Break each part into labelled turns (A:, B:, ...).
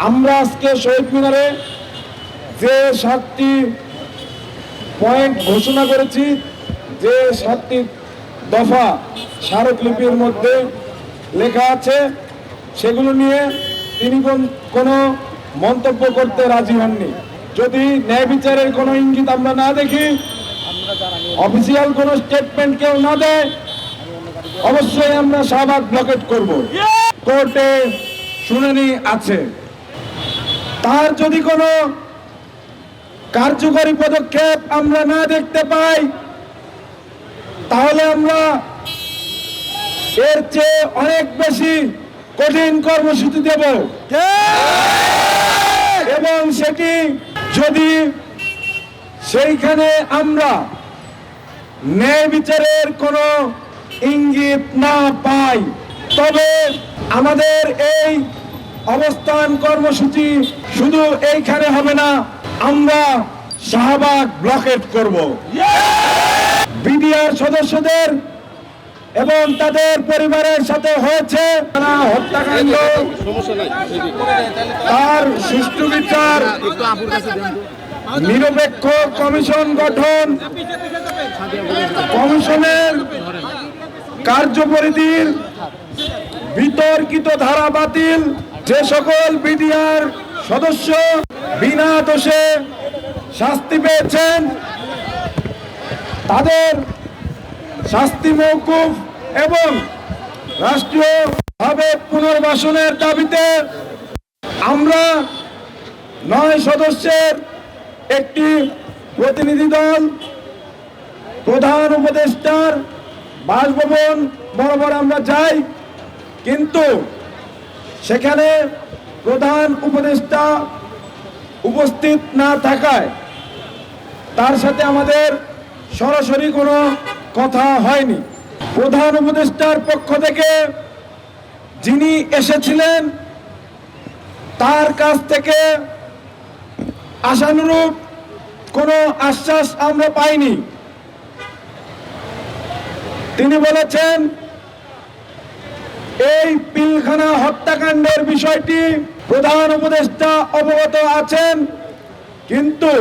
A: আমরা আজকে শহীদ মিনারে যে সাতটি পয়েন্ট ঘোষণা করেছি, যে সাতটি দফা স্মারকলিপির মধ্যে লেখা আছে, সেগুলো নিয়ে তিনি কোন- মন্তব্য করতে রাজি হননি। যদি ন্যায় বিচারের কোনো ইঙ্গিত আমরা না দেখি, অফিসিয়াল কোনো স্টেটমেন্ট কেউ না দেয়, অবশ্যই আমরা শাহবাগ ব্লকেট করব। কোর্টে শুনানি আছে। তার যদি কোনো কার্যকরী পদক্ষেপ আমরা না দেখতে পাই তাহলে আমরা এর চেয়ে অনেক বেশি কঠিন কর্মসূচি দেব। এবং সেটি যদি সেইখানে আমরা ন্যায় বিচারের কোনো ইঙ্গিত না পাই তবে আমাদের এই অবস্থান কর্মসূচি শুধু এইখানে হবে না, আমরা শাহবাগ ব্লকেট করব। বিডিআর সদস্যদের এবং তাদের পরিবারের সাথে হয়েছে হত্যাকাণ্ড। তার সুষ্ঠু বিচার নিরপেক্ষ কমিশন গঠন, কমিশনের কার্যপরিধির বিতর্কিত ধারা বাতিল যে সকল বিডিআর সদস্য বিনা দোষে শাস্তি পেয়েছেন, তাদের শাস্তি মৌকুফ এবং রাষ্ট্রীয়ভাবে পুনর্বাসনের দাবিতে আমরা নয় সদস্যের একটি প্রতিনিধি দল, প্রধান উপদেষ্টার বাসভবন বরাবর আমরা যাই, কিন্তু সেখানে প্রধান উপদেষ্টা উপস্থিত না থাকায় তার সাথে আমাদের সরাসরি কোনো কথা হয়নি। প্রধান উপদেষ্টার পক্ষ থেকে যিনি এসেছিলেন, তার কাছ থেকে আশানুরূপ কোনো আশ্বাস আমরা পাইনি। তিনি বলেছেন এই পিলখানা হত্যাকাণ্ডের বিষয়টি প্রধান উপদেষ্টা অবগত আছেন, কিন্তু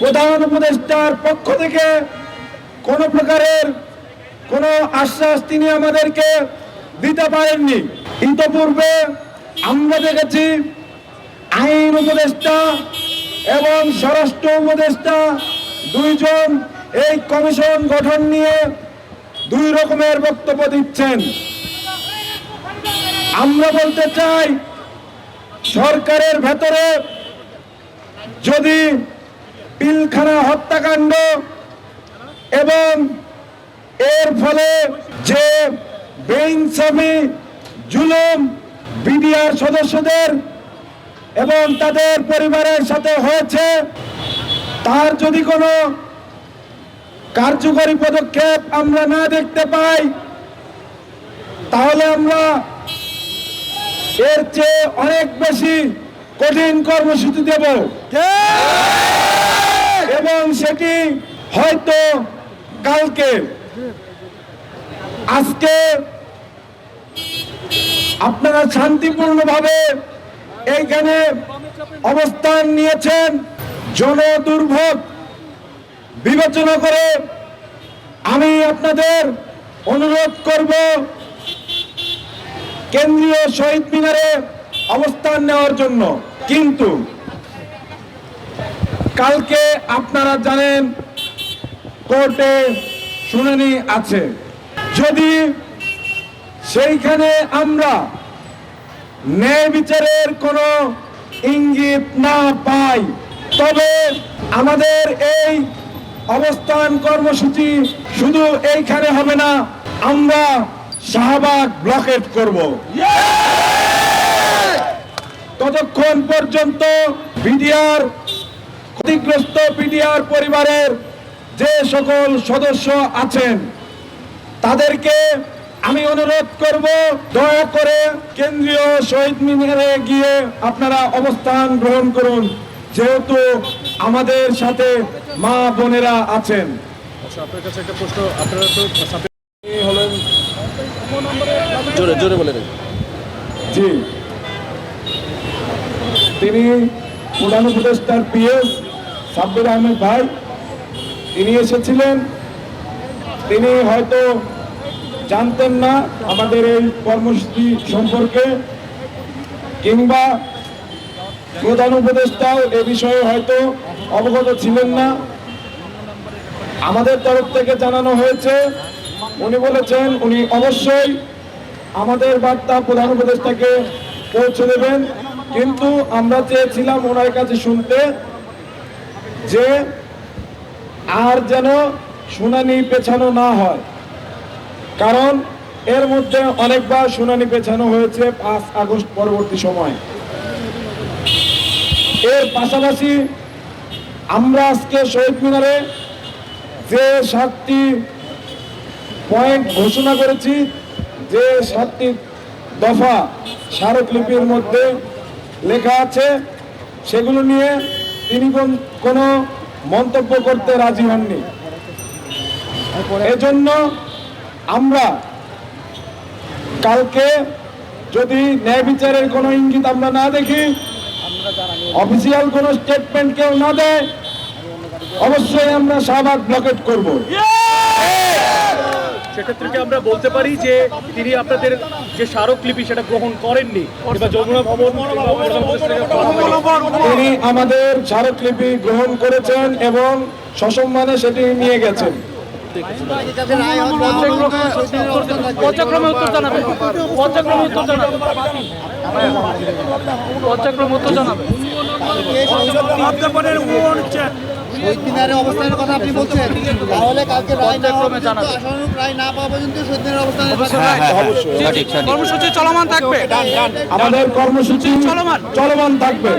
A: প্রধান উপদেষ্টার পক্ষ থেকে কোনো প্রকারের কোনো আশ্বাস তিনি আমাদেরকে দিতে পারেননি। ইতপূর্বে আমরা দেখেছি আইন উপদেষ্টা এবং স্বরাষ্ট্র উপদেষ্টা দুইজন এই কমিশন গঠন নিয়ে দুই রকমের বক্তব্য দিচ্ছেন। আমরা বলতে চাই, সরকারের ভেতরে যদি পিলখানা হত্যাকাণ্ড এবং এর ফলে যে বেইনসাফি, জুলুম বিডিআর সদস্যদের এবং তাদের পরিবারের সাথে হয়েছে, তার যদি কোনো কার্যকরী পদক্ষেপ আমরা না দেখতে পাই, তাহলে আমরা এর চেয়ে অনেক বেশি কঠিন কর্মসূচি দেব। এবং সেটি হয়তো কালকে। আজকে আপনারা শান্তিপূর্ণভাবে এইখানে অবস্থান নিয়েছেন। জন দুর্ভোগ বিবেচনা করে আমি আপনাদের অনুরোধ করব কেন্দ্রীয় শহীদ মিনারে অবস্থান নেওয়ার জন্য। কিন্তু কালকে আপনারা জানেন, কোর্টে শুনানি আছে। যদি সেইখানে আমরা ন্যায় বিচারের কোনো ইঙ্গিত না পাই, তবে আমাদের এই অবস্থান কর্মসূচি শুধু এইখানে হবে না, আমরা শাহবাগ ব্লকেট করব। ততক্ষণ পর্যন্ত বিডিআর ক্ষতিগ্রস্ত বিডিআর পরিবারের যে সকল সদস্য আছেন, তাদেরকে আমি অনুরোধ করব, দয়া করে কেন্দ্রীয় শহীদ মিনারে গিয়ে আপনারা অবস্থান গ্রহণ করুন, যেহেতু আমাদের সাথে মা বোনেরা আছেন।
B: আচ্ছা আপনার কাছে একটা প্রশ্ন, আপনারা তো জোরে জোরে বলে দেন।
A: জি। তিনি প্রধান উপদেষ্টার পিএস সাব্বির আহমেদ ভাই, তিনি এসেছিলেন। তিনি হয়তো জানতেন না আমাদের এই কর্মসূচি সম্পর্কে, কিংবা প্রধান উপদেষ্টাও এ বিষয়ে হয়তো অবগত ছিলেন না। আমাদের তরফ থেকে জানানো হয়েছে, উনি বলেছেন, উনি অবশ্যই আমাদের বার্তা প্রধান উপদেষ্টাকে পৌঁছে দেবেন। কিন্তু আমরা চেয়েছিলাম ওনার কাছে শুনতে যে আর যেন শুনানি পেছানো না হয়। কারণ এর মধ্যে অনেকবার শুনানি পেছানো হয়েছে পাঁচ আগস্ট পরবর্তী সময়। এর পাশাপাশি আমরা আজকে শহীদ মিনারে যে সাতটি পয়েন্ট ঘোষণা করেছি যে সাতটি দফা স্মারকলিপির মধ্যে লেখা আছে সেগুলো নিয়ে তিনি কোন- কোনো মন্তব্য করতে রাজি হননি। এজন্য আমরা কালকে যদি ন্যায় বিচারের কোনো ইঙ্গিত আমরা না দেখি অফিসিয়াল কোনো স্টেটমেন্ট কেউ না দেয় অবশ্যই আমরা শাহবাগ ব্লকেট করব।
B: সেক্ষেত্রে কি আমরা বলতে পারি যে তিনি আপনাদের যে স্মারকলিপি সেটা গ্রহণ করেননি? কিংবা যমুনা ভবন?
A: তিনি আমাদের স্মারকলিপি গ্রহণ করেছেন এবং সসম্মানে সেটি নিয়ে গেছেন।
C: পর্যায়ক্রমে উত্তর পর্যায়ক্রমে উত্তর পর্যায়ক্রমে উত্তর জানাবে
D: মিনারের অবস্থানের কথা আপনি বলছেন। তাহলে কালকে রায় না। আশানুরূপ রায় না পাওয়া পর্যন্ত মিনারের অবস্থানের
C: কর্মসূচি চলমান থাকবে।
A: আমাদের কর্মসূচি
C: চলমান।
A: চলমান থাকবে।